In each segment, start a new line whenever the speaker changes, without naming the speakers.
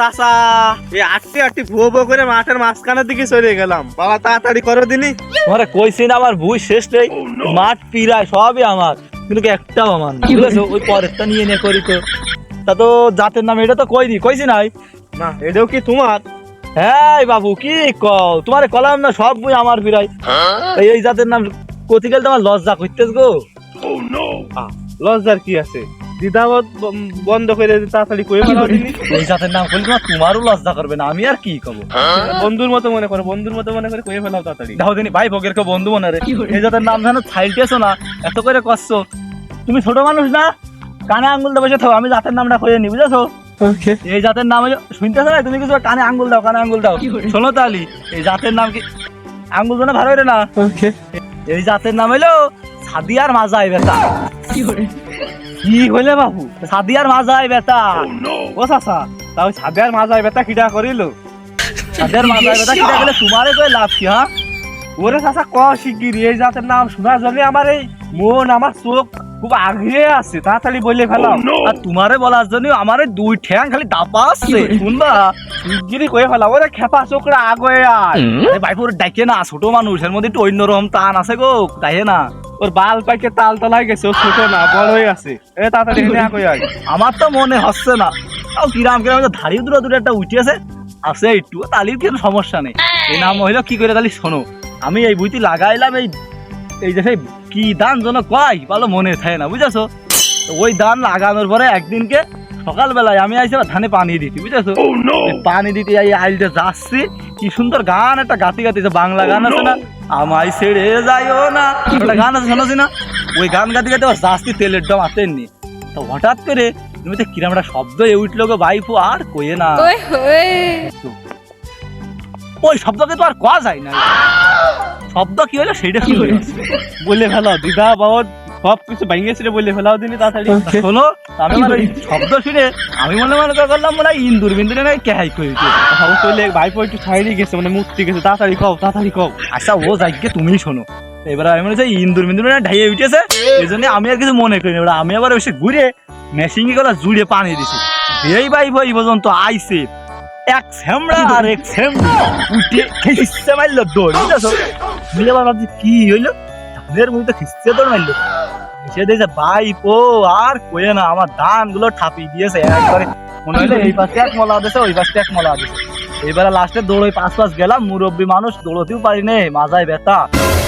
চাচা এই আটটি আটটি ভুয়ো ভুয়ো করে মাঠের মাঝখানের দিকে চলে গেলাম। বাবা তাড়াতাড়ি করো দিনি।
তোমারে কইছি না আমার ভুই শেষ নেই। মাঠ পিরায় সবই আমার কিন্তু একটাও আমার না। বুঝেছ ওই পরেরটা নিয়ে নিয়ে করি তো। তা তো জাতের নাম এটা তো কইনি কইছি নাই?
না এটাও কি তোমার?
হ্যাঁ বাবু কি কও? তোমারে কলাম না সব বই আমার পিরাই এই জাতের নাম কতি গেলে তোমার লজ্জা করতেছ গো।
লজ্জার কি আছে? দ্বিধাবোধ বন্ধ করে তাড়াতাড়ি করে ফেলাও দিনি
এই জাতের নাম করলে তোমার তোমারও লজ্জা করবে না আমি আর কি কব?
বন্ধুর মতো মনে করো বন্ধুর মতো মনে করে করে ফেলাও তাড়াতাড়ি।
দাও দিনি ভাই ভোগের কেউ বন্ধু মনে রে। এই জাতের নাম জানো ছাইলতেছো না এত করে কষ্ট তুমি ছোট মানুষ না কানে আঙ্গুল দেবো থাকো আমি জাতের নামটা কইয়ে নি বুঝেছ? এই জাতের নাম শুনতেছো না? তুমি কিছু কানে আঙ্গুল দাও কানে আঙ্গুল দাও। শোনো তালি এই জাতের নাম কি আঙ্গুল জন্য ভালো হইরে না। এই জাতের নাম হলো সাদিয়ার মাজাই বেতা
কি হইলে বাবু
সাদিয়ার মাজাই বেতা
ও চাচা তাও ছাদের মাজায় বেটা কিডা করিল?
সাদিয়ার মাজাই বেতা কিটা গেলে তোমারে কই লাভ কি হ্যাঁ
ওরে চাচা ক শিগগিরি এই জাতের নাম শোনার জন্য আমার এই মন আমার চোখ খুব আগিয়ে আছে। তাড়াতাড়ি বলে ফেলাও।
আর তোমারে বলার জন্য আমার দুই ঠ্যাং খালি দাপা আসছে শুনবা?
শিগগিরি করে ফেলাও। ওরে খেপা চোখরা আগে আয়।
আরে ভাইপুর ডাকে না ছোট মানুষ। এর মধ্যে একটু অন্যরকম টান আছে গো ডাকে না।
ওর বাল পাইকে তাল তলায় গেছে ও ছোট না বড় হয়ে আছে। এ তাড়াতাড়ি এনে আগে আয়।
আমার তো মনে হচ্ছে না। তাও কিরাম কিরাম ধাড়ি দূরে দূরে একটা উঠে আছে। আছে একটু তালির কিন্তু সমস্যা নেই। এই। নাম হইল কি করে তালি শোনো আমি এই বুইতি লাগাইলাম এই এই যে সেই কি দান যেন কয় ভালো মনে থাকে না বুঝেছ? ওই দান লাগানোর পরে একদিনকে সকালবেলায় আমি আইছিলাম ধানে পানি দিতে বুঝেছ? পানি দিতে এই আইলতে যাচ্ছি কি সুন্দর গান একটা গাতি গাতিছে বাংলা গান আছে না? আমায় ছেড়ে যাইও না। একটা গান আছে শোনাছি না ওই গান গাতে গাতে আবার যাচ্ছি তেলের ডম আতেননি তো হঠাৎ করে তুমি তো কিরাম একটা শব্দ এ উঠল গো বাইফু আর কইয়ে না।
ওই
ওই শব্দকে তো আর কোয়া যায় না। শব্দ কি হলো সেটা কি হলো?
বলে ফেলো দিদা বাবা সব কিছু ভেঙে ছিল বলে ফেলাও দিনি তাড়াতাড়ি।
শোনো আমি আমার শব্দ শুনে আমি মনে মনে করলাম মনে হয় ইন্দুর বিন্দুরে কেহাই
ভাইপো একটু ছাইড়ে গেছে মানে মূর্তি গেছে। তাড়াতাড়ি কও তাড়াতাড়ি কও।
আচ্ছা ও যাইকে তুমি শোনো। এবার আমি মনে হচ্ছে ইন্দুর বিন্দুর না ঢাইয়ে উঠেছে। এই জন্য আমি আর কিছু মনে করিনি। এবার আমি আবার এসে ঘুরে মেশিন গলা জুড়ে পানি দিছি। এই ভাই ভাই পর্যন্ত আইসে এক সেমড়া আর এক উঠে খিসছে মারলো দৌড় বুঝেছ? বুঝে আবার ভাবছি কি হইল? ধানের মধ্যে খিসছে দৌড় মারলো ভাই আর কয়ে না, আমার দিয়েছে একবারে। মনে এই পাশে এক মলা দিয়েছে ওই পাশে এক মলা দিয়েছে এবারে লাস্টে পাঁচ পাঁচ গেলাম, মুরব্বী মানুষ দৌড়তেও পারি নে মাজায় ব্যথা।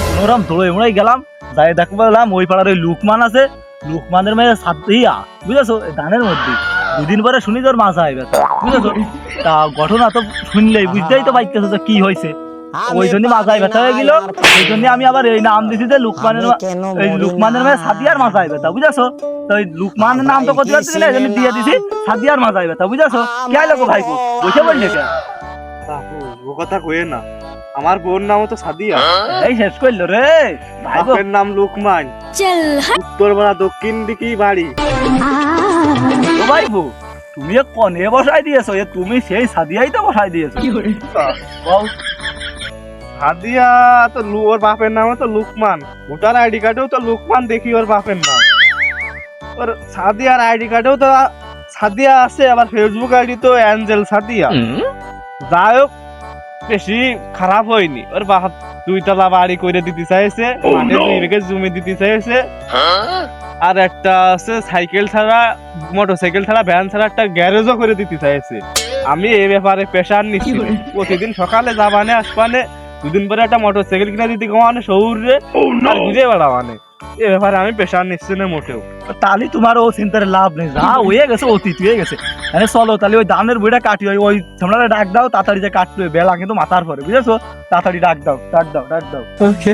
কোনোরকম দৌড়ে মুড়াই গেলাম, যাই দেখব বললাম, ওই পাড়ার ওই লুকমান আছে। লুকমানের মেয়ে সাতিয়া বুঝেছ? ধানের মধ্যে। দুদিন পরে শুনি তোর মাজায় ব্যথা, বুঝেছ? তা ঘটনা তো শুনলেই বুঝতেই তো পাইতেছো কি হয়েছে ওই জন্য মাজায় ব্যথা হয়ে গেল। ওই জন্য আমি আবার এই নাম দিছি যে লুকমানের এই লুকমানের মেয়ে সাদিয়ার মাজায় ব্যথা বুঝেছ? তো ওই লুকমানের নাম তো করতে পারছি না এই দিয়ে দিছি সাদিয়ার মাজায় ব্যথা বুঝেছ? কে লোক ভাইকো বসে বললে কে?
বাপু ও কথা কয়ে না। আমার বোন নাম তো সাদিয়া।
এই শেষ করল রে
বাপের নাম লুকমান।
চল
উত্তরপাড়া দক্ষিণ দিকেই বাড়ি।
ও ভাইবো তুমি কনে বসাই দিয়েছ এ তুমি সেই সাদিয়াই তো বসাই দিয়েছ।
সাদিয়া তো লু- ওর বাপের নাম তো লুকমান। ভোটার আইডি কার্ডেও তো লুকমান দেখি ওর বাপের নাম। ওর সাদিয়ার আইডি কার্ডেও তো সাদিয়া আছে আবার ফেসবুক আইডি তো অ্যাঞ্জেল সাদিয়া। যাই হোক বেশি খারাপ হয়নি। ওর বাপ দুইতলা বাড়ি করে দিতে চাইছে মাঠে দুই বিঘে জমি দিতে চাইছে। আর একটা আছে সাইকেল ছাড়া মোটরসাইকেল ছাড়া ভ্যান ছাড়া একটা গ্যারেজও করে দিতে চাইছে। আমি এই ব্যাপারে প্রেশার নিচ্ছি প্রতিদিন সকালে যাবানে আসবানে দুদিন পরে একটা মোটরসাইকেল কিনে দিতে কমানে শহরে আর ঘুরে বেড়াবানে এ ব্যাপারে আমি প্রেশার নিচ্ছি না মোটেও।
তাহলে তোমার ও চিন্তার লাভ নেই যা হয়ে গেছে অতীত হয়ে গেছে। মানে চলো তাহলে ওই দানের বইটা কাটি ওই ওই তোমরা ডাক দাও তাড়াতাড়ি যে কাটবে বেলা কিন্তু মাথার পরে বুঝেছ? তাড়াতাড়ি ডাক দাও ডাক দাও ডাক দাও।
ওকে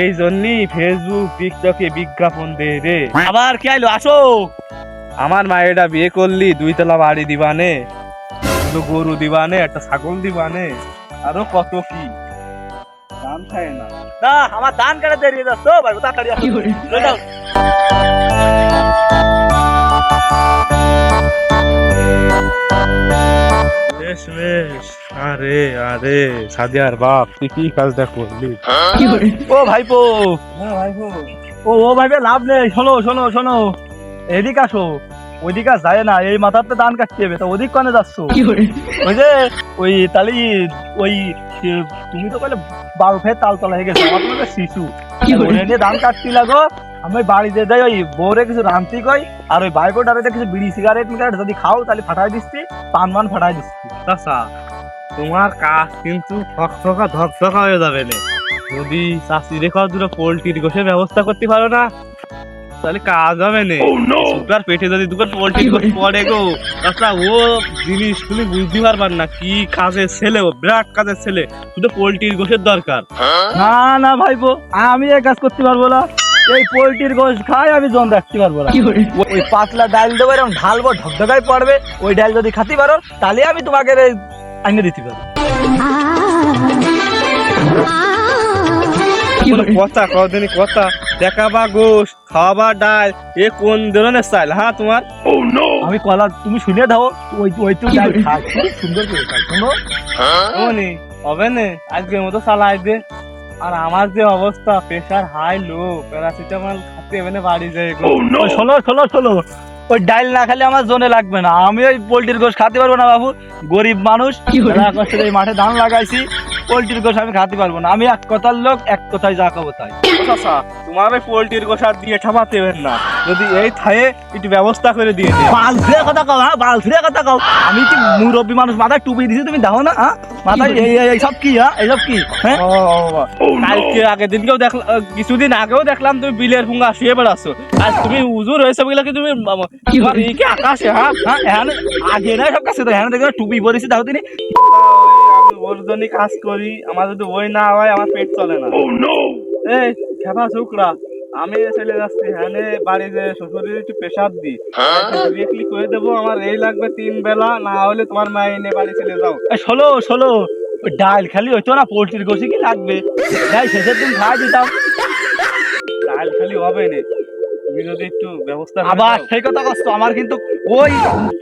এই জন্যই ফেসবুক টিকটকে বিজ্ঞাপন দে রে।
আবার কি আইলো? আসো!
আমার মায়েরা বিয়ে করলি দুইতলা বাড়ি দিবানে গরু দিবানে একটা ছাগল দিবানে। আরও কত কি? দাম খায় না।
না আমার দান কাটে দেরিয়ে যাচ্ছ ভাই তাড়াতাড়ি
আরে আরে সাদিয়ার বাপ তুই কি কাজটা করলি?
ও ভাইপো। ও ও ভাইপো লাভ নেই। শোনো শোনো শোনো। এদিকে আসো। ওইদিকে যায় না। এই মাথাতে ধান কাটতে হবে তা ওদিক কানে যাচ্ছ? ওই যে ওই তাহলে ওই তুমি তো বলে বারো ফের তালতলা হয়ে গেছে আমার তো শিশু। ওরে নিয়ে ধান কাটতে লাগো আমি বাড়িতে যাই ওই বউরে কিছু রান্তি কই আর ওই বাইকোটারে কিছু বিড়ি সিগারেট মিগারেট যদি খাও তাহলে ফাটাই দিচ্ছি পান মান ফাটাই দিচ্ছি।
চাচা তোমার কাজ কিন্তু ধকধকা ধকধকা হয়ে যাবে না। যদি চাষি রেখা দুটো পোলট্রির গোষের ব্যবস্থা করতে পারো না তাহলে কাজ হবে না। সুগার পেটে যদি দুটো পোল্ট্রির গোশ পড়ে গো চাচা ও জিনিস তুমি বুঝতে পারবার না কি কাজের ছেলে ও বিরাট কাজের ছেলে। শুধু পোল্ট্রির গোশের দরকার।
না না ভাইপো আমি এই কাজ করতে পারব না। এই পোল্ট্রির গোশ খাই আমি জন রাখতে পারব না। ওই- পাতলা ডাল দেবো এরকম ঢালবো ঢকঢকাই পড়বে। ওই ডাল যদি খাতে পারো তাহলে আমি তোমাকে আইনে দিতে পারব।
কথা কদিনই কথা। দেখাবা গোশ। খাওয়াবা ডাল এ কোন ধরনের স্টাইল? হ্যাঁ তোমার?
আমি কলা তুমি শুনে দাও ওই ওই তো ডাল খাই সুন্দর করে খাই শোনো।
ওনি হবে না আজকের মতো চালাই দে। আর আমার যে অবস্থা প্রেশার হাই লো প্যারাসিটামল খাতে হবে বাড়ি যায় গো
ওই শোনো শোনো শোনো ওই ডাল না খেলে আমার জোনে লাগবে না। আমি ওই পোল্ট্রির গোশ খাতে পারব না বাবু। গরিব মানুষ কষ্টে এই মাঠে ধান লাগাইছি পোল্ট্রির গোশ আমি খাতে পারব না। আমি এক কথার লোক এক কথায় যা খাব তাই।
চাচা তোমার ওই পোল্ট্রির গোসার দিয়ে ঠাপাতে হবে না। যদি এই থায়ে একটু ব্যবস্থা করে দিয়ে
বাল ফিরে কথা কও হ্যাঁ বাল ফিরে কথা কও। আমি কি মুরব্বী মানুষ মাথায় টুপি দিছি তুমি দাও না হ্যাঁ? মাথায় এই এই- এই সব কি হ্যাঁ? এইসব কি? হ্যাঁ?
কালকে আগের দিনকেও দেখলাম কিছুদিন আগেও দেখলাম তুমি বিলের ফুঙ্গা শুয়ে বেড়াচ্ছ। আর তুমি উজুর হয়েছে বলে কি তুমি কি আকাশে হ্যাঁ?
হ্যাঁ আগে না সব কাছে তো এখানে দেখো টুপি পরেছি তাও তিনি।
আমি ওর জন্যই কাজ করি আমার যদি ওই না হয় আমার পেট চলে না। এই খেপা শুকরা। আমি চলে যাচ্ছি হ্যাঁ বাড়ি যে শ্বশুরের একটু প্রেশার দিই ডিরেক্টলি করে দেবো আমার এই লাগবে তিন বেলা না হলে তোমার মা এনে বাড়ি চলে যাও।
শোনো শোনো ডাল খালি হইতো না পোল্ট্রির গোশি কি লাগবে? যাই শেষের দিন খাই দিতাম।
ডাল খালি হবে না। তুমি যদি একটু ব্যবস্থা
আবার সেই কথা কষ্ট আমার কিন্তু ওই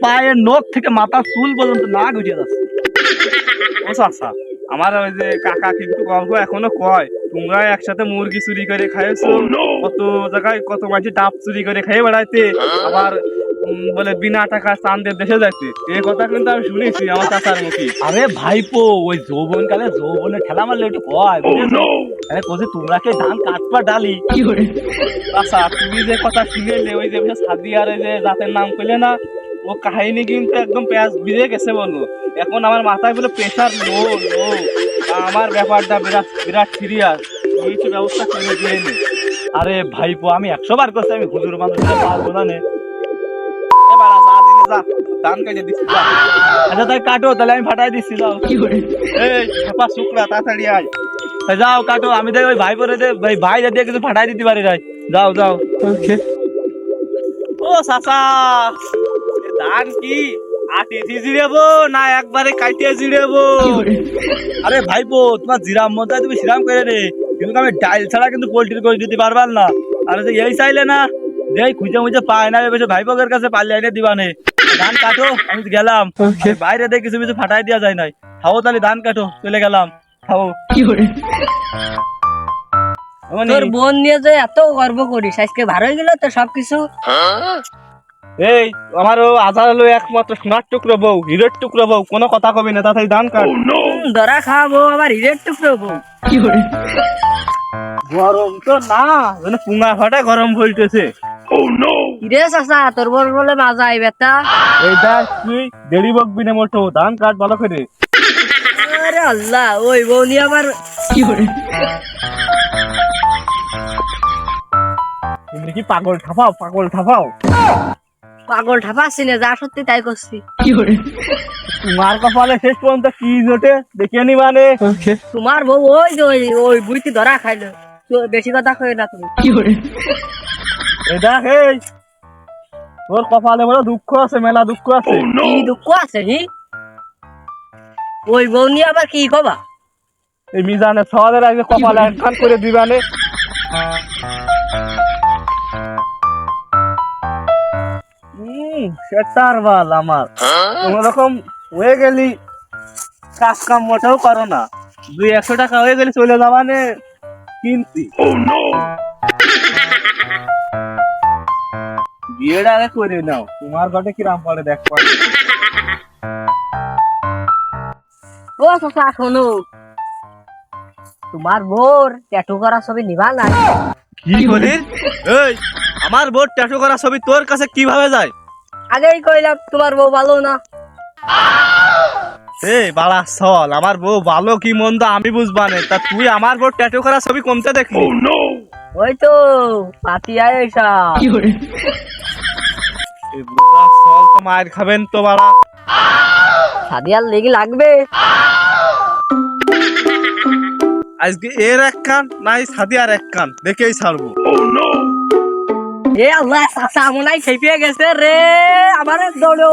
পায়ের নখ থেকে মাথার চুল পর্যন্ত না গুটিয়ে যাচ্ছে।
ও আমার ওই যে কাকা কিন্তু গল্প এখনও কয় তোমরা একসাথে মুরগি চুরি করে খাইছো কত জায়গায় কত মাঝে ডাব চুরি করে খেয়ে বেড়াইতে আবার বলে বিনা টাকা চান্দের দেশে যাইতে। এই কথা কিন্তু আমি শুনেছি আমার চাচার মুখে।
আরে ভাইপো ওই যৌবন কালে যৌবনে ঠেলা মারলে একটু কয় বুঝেছ? আরে কোথায় তোমরা কে ধান কাটপা ডালি?
আচ্ছা তুমি যে কথা শুনেলে ওই যে সাদিয়ার ওই যে জাতের নাম করলে না ও কাহিনী কিন্তু একদম পেঁয়াজ বিরে গেছে বলো এখন আমার মাথায় বলে প্রেশার লো লো আমার ব্যাপারটা বিরাট বিরাট সিরিয়াস কিছু ব্যবস্থা করে দিয়ে নি।
আরে ভাইপো আমি একশো বার করছি আমি হুজুর মানুষ পারব না নে।
এবার যা দিনে যা। দান কেটে দিচ্ছি
আচ্ছা তাই কাটো তাহলে আমি ফাটাই দিচ্ছি যাও।
এই ছাপা শুক্রা তাড়াতাড়ি আয়।
যাও কাটো আমি দেখ ওই ভাই পরে ভাই ভাই দিয়ে কিছু ফাটাই দিতে পারি যাও যাও।
ও এ ধান কি? আটি জিড়েবো না একবারে কাটিয়ে জিড়েবো
আরে ভাইপো তোমার জিরাম মতো তুমি সিরাম করে রে কিন্তু আমি ডাইল ছাড়া কিন্তু পোল্ট্রি করে দিতে পারবার না। আর যে এই চাইলে না দেই খুঁজে মুজে পায় না এবার ভাইপোকের কাছে পারলে এনে দিবানে ধান কাটো আমি গেলাম। বাইরে দিয়ে কিছু কিছু ফাটাই দেওয়া যায় নাই। খাও তাহলে ধান কাটো চলে গেলাম। খাও
তোর বোন নিয়ে যে এত গর্ব করিস আজকে ভালো হয়ে গেল তো সবকিছু।
এই আমার ও আজার হলো একমাত্র সোনার টুকরো বউ হিরের টুকরো বউ কোনো কথা কবি না তাড়াতাড়ি ধান কাট
হুম, ধরা খাওয়াবো আবার হিরের টুকরো বউ।
গরম তো না মানে পুঙ্গা ফাটা গরম বলতেছে
হিরে চাচা তোর বোন বলে মাজা আই বেটা।
এই দেখ তুই দেরি বকবি না মোটো ধান কাট ভালো করে।
আরে আল্লাহ ওই বউ নিয়ে আবার
তুমি কি পাগল ঠাপাও পাগল ঠাপাও?
পাগল ঠাপাচ্ছি না যা সত্যি তাই করছি।
তোমার কপালে শেষ পর্যন্ত কি জোটে দেখিয়ে নি। মানে
তোমার বউ ওই যে ওই ওই বুইতি ধরা খাইলো। বেশি কথা কই না তুমি।
এই দেখ এই। তোর কপালে বড় দুঃখ আছে মেলা দুঃখ আছে।
কি দুঃখ আছে হি? ওই বউ নিয়ে আবার কি কবা?
এই মিজানে সদের আগে কপালে একখান করে দিবানে সেটার বাল আমার। কোন রকম হয়ে গেলি কাজ কাম মোটেও করো না। দুই একশো টাকা হয়ে গেলে চলে যাবানে কিনতি। বিয়েটা আগে করে নাও তোমার ঘটে কিরাম পড়ে দেখ।
ও চাচা শোনো। তোমার বোর ট্যাটু করা ছবি নিবা না?
কি বলিস এই আমার বোর্ড ট্যাটু করা ছবি তোর কাছে কীভাবে যায়?
আগেই কইলাম তোমার বউ ভালো না।
এই বাড়া সল আমার বউ ভালো কি মন্দ আমি বুঝবা না। তা তুই আমার বোর্ড ট্যাটু করা ছবি কমতে দেখলি?
ওই তো পাতিয়া এসা
এই বুড়া চল তো মায়ের খাবেন তো বাড়া
সাদিয়ার লেগে লাগবে।
আজকে এর এক কান নাই সাদিয়ার এক কান দেখেই ছাড়বো।
এ আল্লাহ চাচা মনে খেপিয়ে গেছে রে আমার দৌড়ো।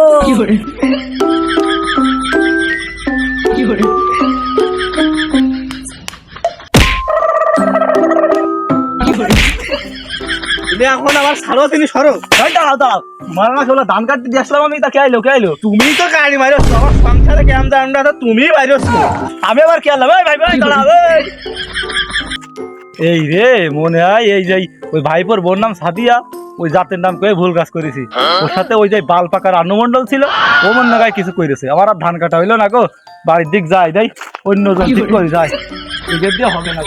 তুমি এখন আবার ছাড়ো তিনি সরো।
দাঁড়াও দাঁড়াও। কাছে ওলা ধান কাটতে দিয়ে আসলাম আমি তা কে আইলো কে আইলো?
তুমি তো গাড়ি মারো আমার সংসারে কেমন তুমি বাইরেছো
আমি আবার কে ভাই ভাই দাঁড়াও এই। এই রে, মনে হয় এই যে ওই ভাইপোর বোন নাম সাদিয়া, ওই জাতের নাম কয়ে ভুল কাজ করেছি ওর সাথে ওই যে বাল পাকার আন্নমন্ডল ছিল, ও মনে হয় কিছু করেছে আমার আর ধান কাটা হইল না গো, বাড়ির দিক যায় দেয় অন্য জন ঠিক করে যায় এদের দিয়ে হবে না।